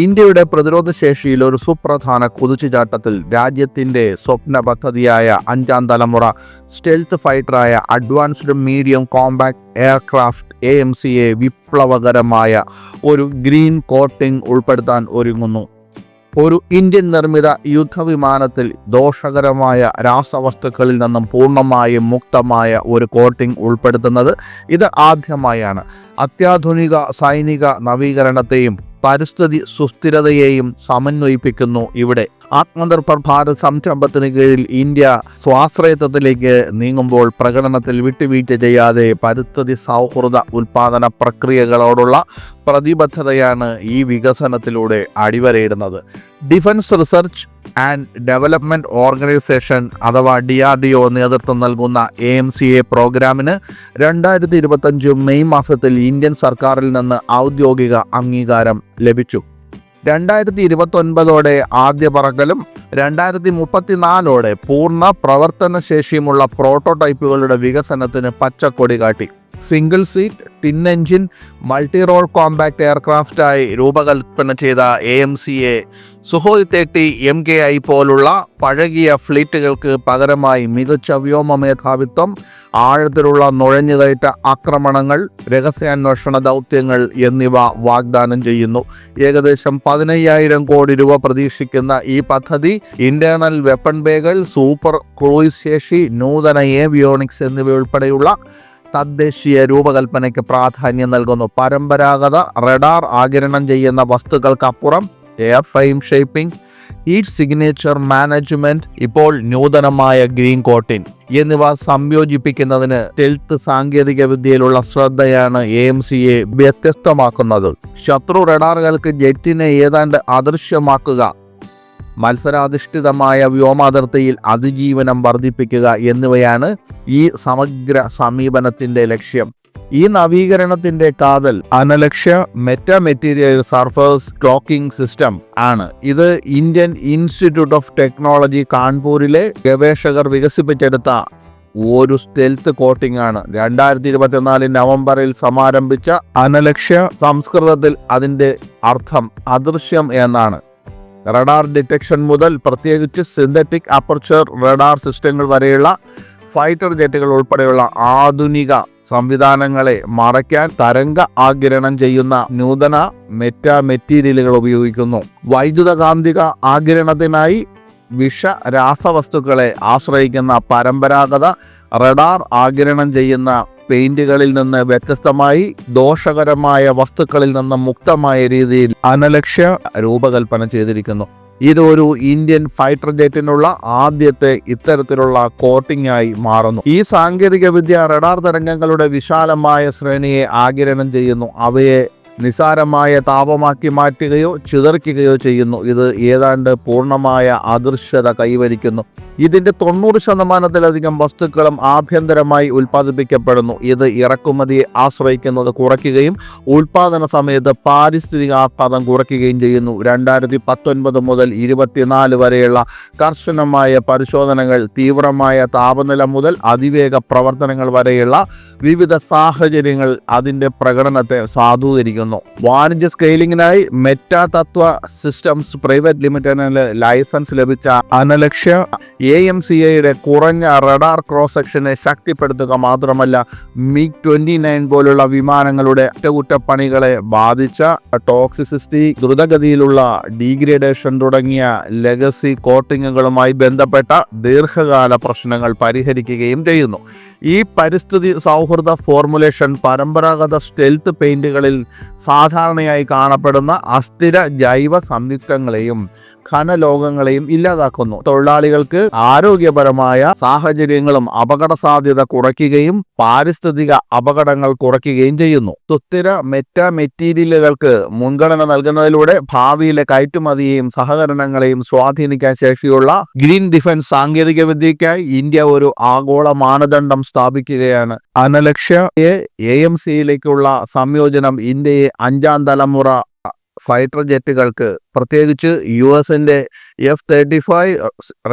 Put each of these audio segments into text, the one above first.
ഇന്ത്യയുടെ പ്രതിരോധ ശേഷിയിൽ ഒരു സുപ്രധാന കുതിച്ചുചാട്ടത്തിൽ രാജ്യത്തിന്റെ സ്വപ്ന പദ്ധതിയായ അഞ്ചാം തലമുറ stealth ഫൈറ്ററായ advanced medium compact aircraft A M C A വിപ്ലവകരമായ ഒരു ഗ്രീൻ കോട്ടിംഗ് ഉൾപ്പെടുത്താൻ ഒരുങ്ങുന്നു. ഒരു ഇന്ത്യൻ നിർമ്മിത യുദ്ധവിമാനത്തിൽ ദോഷകരമായ രാസവസ്തുക്കളിൽ നിന്നും പൂർണമായും മുക്തമായ ഒരു കോട്ടിംഗ് ഉൾപ്പെടുത്തുന്നത് ഇത് ആദ്യമായാണ്. അത്യാധുനിക സൈനിക നവീകരണത്തെയും പരിസ്ഥിതി സുസ്ഥിരതയെയും സമന്വയിപ്പിക്കുന്നു ഇവിടെ. ആത്മനിർഭർ ഭാരത് സംരംഭത്തിന് കീഴിൽ ഇന്ത്യ സ്വാശ്രയത്വത്തിലേക്ക് നീങ്ങുമ്പോൾ പ്രകടനത്തിൽ വിട്ടുവീഴ്ച ചെയ്യാതെ പരിസ്ഥിതി സൗഹൃദ ഉൽപാദന പ്രക്രിയകളോടുള്ള പ്രതിബദ്ധതയാണ് ഈ വികസനത്തിലൂടെ അടിവരയിടുന്നത്. Defence research and development organisation അഥവാ ഡി ആർ ഡി ഒ നേതൃത്വം നൽകുന്ന എ എം സി എ പ്രോഗ്രാമിന് രണ്ടായിരത്തി ഇരുപത്തഞ്ച് മെയ് മാസത്തിൽ ഇന്ത്യൻ സർക്കാരിൽ നിന്ന് ഔദ്യോഗിക അംഗീകാരം ലഭിച്ചു. രണ്ടായിരത്തി ഇരുപത്തൊൻപതോടെ ആദ്യ പറക്കലും രണ്ടായിരത്തി മുപ്പത്തിനാലോടെ പൂർണ പ്രവർത്തനശേഷിയുമുള്ള പ്രോട്ടോടൈപ്പുകളുടെ വികസനത്തിന് പച്ചക്കൊടി കാട്ടി. Single seat twin engine multi role compact എയർക്രാഫ്റ്റായി രൂപകൽപ്പന ചെയ്ത A M C A Sukhoi തേട്ടി M K I പോലുള്ള പഴകിയ ഫ്ലീറ്റുകൾക്ക് പകരമായി മികച്ച വ്യോമ മേധാവിത്വം ആഴത്തിലുള്ള നുഴഞ്ഞുകയറ്റ ആക്രമണങ്ങൾ രഹസ്യാന്വേഷണ ദൗത്യങ്ങൾ എന്നിവ വാഗ്ദാനം ചെയ്യുന്നു. ഏകദേശം പതിനയ്യായിരം കോടി രൂപ പ്രതീക്ഷിക്കുന്ന ഈ പദ്ധതി ഇന്റേണൽ വെപ്പൺ ബേകൾ സൂപ്പർ ക്രൂയിസ് ശേഷി നൂതന ഏവിയോണിക്സ് എന്നിവ ഉൾപ്പെടെയുള്ള തദ്ദേശീയ രൂപകൽപ്പനയ്ക്ക് പ്രാധാന്യം നൽകുന്നു. പരമ്പരാഗത റഡാർ ആകിരണം ചെയ്യുന്ന വസ്തുക്കൾക്കപ്പുറം എയർ ഫ്രെയിം ഷേപ്പിംഗ് ഈ സിഗ്നേച്ചർ മാനേജ്മെന്റ് ഇപ്പോൾ നൂതനമായ ഗ്രീൻ കോട്ടിൻ എന്നിവ സംയോജിപ്പിക്കുന്നതിന് ടെൽത്ത് സാങ്കേതിക വിദ്യയിലുള്ള ശ്രദ്ധയാണ് എ എം സിയെ വ്യത്യസ്തമാക്കുന്നത്. ശത്രു റഡാറുകൾക്ക് ജെറ്റിനെ ഏതാണ്ട് അദൃശ്യമാക്കുക മത്സരാധിഷ്ഠിതമായ വ്യോമാതിർത്തിയിൽ അതിജീവനം വർദ്ധിപ്പിക്കുക എന്നിവയാണ് ഈ സമഗ്ര സമീപനത്തിന്റെ ലക്ഷ്യം. ഈ നവീകരണത്തിന്റെ കാതൽ Analakshya meta material surface cloaking system ആണ്. ഇത് ഇന്ത്യൻ ഇൻസ്റ്റിറ്റ്യൂട്ട് ഓഫ് ടെക്നോളജി കാൺപൂരിലെ ഗവേഷകർ വികസിപ്പിച്ചെടുത്ത ഒരു സ്റ്റെൽത്ത് കോട്ടിംഗ് ആണ്. രണ്ടായിരത്തി ഇരുപത്തിനാല് നവംബറിൽ സമാരംഭിച്ച അനലക്ഷ്യ സംസ്കൃതത്തിൽ അതിന്റെ അർത്ഥം അദൃശ്യം എന്നാണ്. റഡാർ ഡിറ്റക്ഷൻ മുതൽ പ്രത്യേകിച്ച് സിന്തറ്റിക് അപ്പർച്ചർ റഡാർ സിസ്റ്റങ്ങൾ വരെയുള്ള ഫൈറ്റർ ജെറ്റുകൾ ഉൾപ്പെടെയുള്ള ആധുനിക സംവിധാനങ്ങളെ മറയ്ക്കാൻ തരംഗ ആഗിരണം ചെയ്യുന്ന നൂതന മെറ്റ മെറ്റീരിയലുകൾ ഉപയോഗിക്കുന്നു. വൈദ്യുതകാന്തിക ആഗിരണത്തിനായി വിഷ രാസവസ്തുക്കളെ ആശ്രയിക്കുന്ന പരമ്പരാഗത റഡാർ ആഗിരണം ചെയ്യുന്ന പെയിന്റുകളിൽ നിന്ന് വ്യത്യസ്തമായി ദോഷകരമായ വസ്തുക്കളിൽ നിന്ന് മുക്തമായ രീതിയിൽ അനലക്ഷ്യ രൂപകൽപ്പന ചെയ്തിരിക്കുന്നു. ഇതൊരു ഇന്ത്യൻ ഫൈറ്റർ ജെറ്റിനുള്ള ആദ്യത്തെ ഇത്തരത്തിലുള്ള കോട്ടിംഗ് ആയി മാറുന്നു. ഈ സാങ്കേതിക വിദ്യ റഡാർ തരംഗങ്ങളുടെ വിശാലമായ ശ്രേണിയെ ആഗിരണം ചെയ്യുന്നു. അവയെ നിസാരമായ താപമാക്കി മാറ്റുകയോ ചിതറിക്കുകയോ ചെയ്യുന്നു. ഇത് ഏതാണ്ട് പൂർണമായ അദൃശ്യത കൈവരിക്കുന്നു. ഇതിന്റെ തൊണ്ണൂറ് ശതമാനത്തിലധികം വസ്തുക്കളും ആഭ്യന്തരമായി ഉൽപ്പാദിപ്പിക്കപ്പെടുന്നു. ഇത് ഇറക്കുമതിയെ ആശ്രയിക്കുന്നത് കുറയ്ക്കുകയും ഉൽപാദന സമയത്ത് പാരിസ്ഥിതിക ആഘാതം കുറയ്ക്കുകയും ചെയ്യുന്നു. രണ്ടായിരത്തി പത്തൊൻപത് മുതൽ ഇരുപത്തിനാല് വരെയുള്ള കർശനമായ പരിശോധനകൾ തീവ്രമായ താപനില മുതൽ അതിവേഗ പ്രവർത്തനങ്ങൾ വരെയുള്ള വിവിധ സാഹചര്യങ്ങൾ അതിന്റെ പ്രകടനത്തെ സാധൂകരിക്കുന്നു. വാണിജ്യ സ്കെയിലിംഗിനായി മെറ്റാ തത്വ സിസ്റ്റംസ് പ്രൈവറ്റ് ലിമിറ്റഡിന് ലൈസൻസ് ലഭിച്ച അനലക്ഷ്യ എ എം സി എയുടെ കുറഞ്ഞ റഡാർ ക്രോസ് സെക്ഷനെ ശക്തിപ്പെടുത്തുക മാത്രമല്ല മിഗ് ട്വന്റി നയൻ പോലുള്ള വിമാനങ്ങളുടെ അറ്റകുറ്റപ്പണികളെ ബാധിച്ച ടോക്സിസിറ്റി ദ്രുതഗതിയിലുള്ള ഡീഗ്രേഡേഷൻ തുടങ്ങിയ ലെഗസി കോട്ടിങ്ങുകളുമായി ബന്ധപ്പെട്ട ദീർഘകാല പ്രശ്നങ്ങൾ പരിഹരിക്കുകയും ചെയ്യുന്നു. ഈ പരിസ്ഥിതി സൗഹൃദ ഫോർമുലേഷൻ പരമ്പരാഗത സ്റ്റെൽത്ത് പെയിന്റുകളിൽ സാധാരണയായി കാണപ്പെടുന്ന അസ്ഥിര ജൈവ സംയുക്തങ്ങളെയും ഖനലോകങ്ങളെയും ഇല്ലാതാക്കുന്നു. തൊഴിലാളികൾക്ക് ആരോഗ്യപരമായ സാഹചര്യങ്ങളും അപകട സാധ്യത കുറയ്ക്കുകയും പാരിസ്ഥിതിക അപകടങ്ങൾ കുറയ്ക്കുകയും ചെയ്യുന്നു. സുസ്ഥിര മെറ്റ മെറ്റീരിയലുകൾക്ക് മുൻഗണന നൽകുന്നതിലൂടെ ഭാവിയിലെ കയറ്റുമതിയെയും സഹകരണങ്ങളെയും സ്വാധീനിക്കാൻ ശേഷിയുള്ള ഗ്രീൻ ഡിഫൻസ് സാങ്കേതിക വിദ്യയ്ക്കായി ഇന്ത്യ ഒരു ആഗോള മാനദണ്ഡം സ്ഥാപിക്കുകയാണ്. അനലക്ഷ്യ എ എം സിയിലേക്കുള്ള സംയോജനം ഇന്ത്യയെ അഞ്ചാം തലമുറ ഫൈറ്റർ ജെറ്റുകൾക്ക് പ്രത്യേകിച്ച് യു എസിന്റെ എഫ് തേർട്ടി ഫൈവ്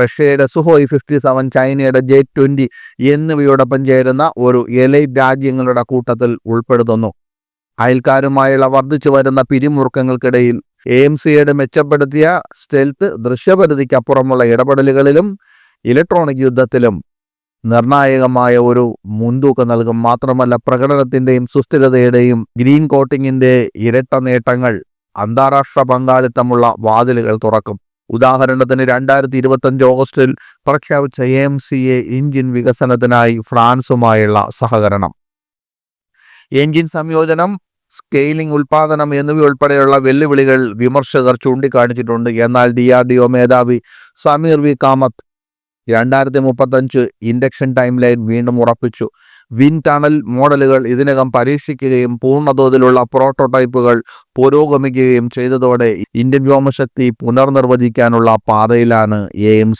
റഷ്യയുടെ സുഹോയ് ഫിഫ്റ്റി സെവൻ ചൈനയുടെ ജെ ട്വന്റി എന്നിവയോടൊപ്പം ചേരുന്ന ഒരു എലൈറ്റ് രാജ്യങ്ങളുടെ കൂട്ടത്തിൽ ഉൾപ്പെടുത്തുന്നു. അയൽക്കാരുമായുള്ള വർദ്ധിച്ചു വരുന്ന പിരിമുറുക്കങ്ങൾക്കിടയിൽ എ സിയുടെ മെച്ചപ്പെടുത്തിയ സ്റ്റെൽത്ത് ദൃശ്യപരിധിക്കപ്പുറമുള്ള ഇടപെടലുകളിലും ഇലക്ട്രോണിക് യുദ്ധത്തിലും നിർണായകമായ ഒരു മുൻതൂക്കം നൽകും. മാത്രമല്ല പ്രകടനത്തിന്റെയും സുസ്ഥിരതയുടെയും ഗ്രീൻ കോട്ടിങ്ങിന്റെ ഇരട്ട നേട്ടങ്ങൾ അന്താരാഷ്ട്ര പങ്കാളിത്തമുള്ള വാതിലുകൾ തുറക്കും. ഉദാഹരണത്തിന് രണ്ടായിരത്തി ഇരുപത്തഞ്ച് ഓഗസ്റ്റിൽ പ്രഖ്യാപിച്ച എ സി എ എഞ്ചിൻ വികസനത്തിനായി ഫ്രാൻസുമായുള്ള സഹകരണം. എഞ്ചിൻ സംയോജനം സ്കെയിലിംഗ് ഉൽപാദനം എന്നിവയുൾപ്പെടെയുള്ള വെല്ലുവിളികൾ വിമർശകർ ചൂണ്ടിക്കാണിച്ചിട്ടുണ്ട്. എന്നാൽ ഡി ആർ ഡി ഒ മേധാവി സമീർ വി കാമത്ത് രണ്ടായിരത്തി മുപ്പത്തഞ്ച് ഇൻഡക്ഷൻ ടൈം ലൈൻ വീണ്ടും ഉറപ്പിച്ചു. വിൻ ടണൽ മോഡലുകൾ ഇതിനകം പരീക്ഷിക്കുകയും പൂർണതോതിലുള്ള പ്രോട്ടോടൈപ്പുകൾ പുരോഗമിക്കുകയും ചെയ്തതോടെ ഇന്ത്യൻ വ്യോമശക്തി പുനർനിർവചിക്കാനുള്ള പാതയിലാണ് എ എം